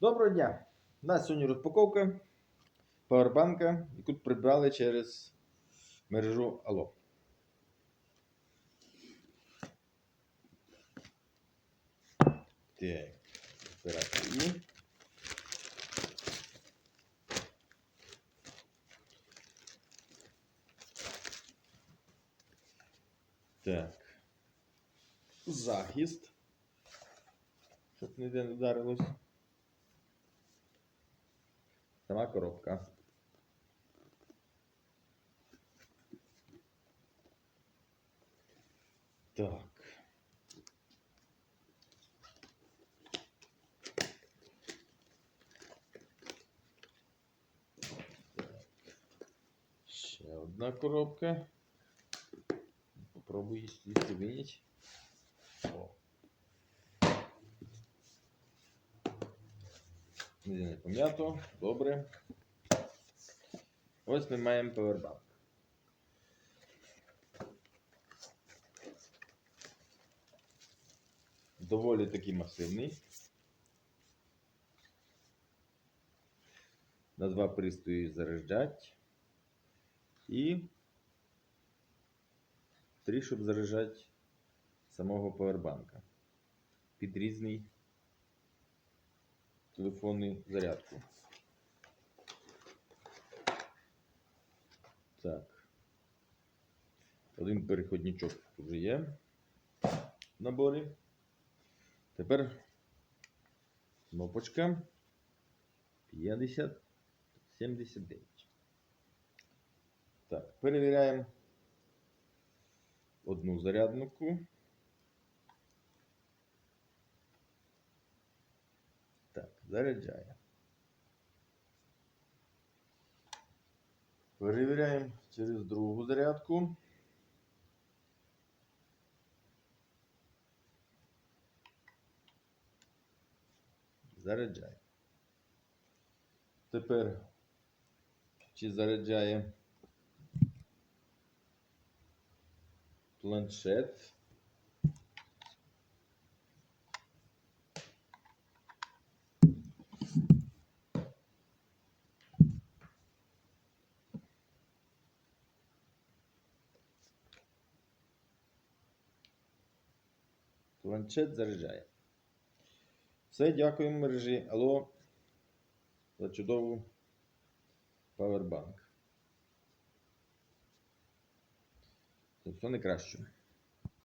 Доброго дня! У нас сьогодні розпаковка павербанка, яку придбали через мережу Алло. Так, її. Так. Захист. Щоб ніде не вдарилось. Сама коробка. Так. Ще одна коробка. Попробую винять. О. не пом'ято. Добре. Ось ми маємо повербанк. Доволі таки масивний. На два пристрої заряджать. І три, щоб заряджати самого повербанка. Під різний телефонний зарядку. Так. Один переходничок вже є в наборі. Тепер кнопочка 50 79. Так, перевіряємо одну заряднику. Так, заряджає. Перевіряємо через другу зарядку. Заряджає. Тепер чи заряджає планшет. Планшет заряджає. Все, дякуємо мережі. Алло за чудову павербанк. Все найкраще.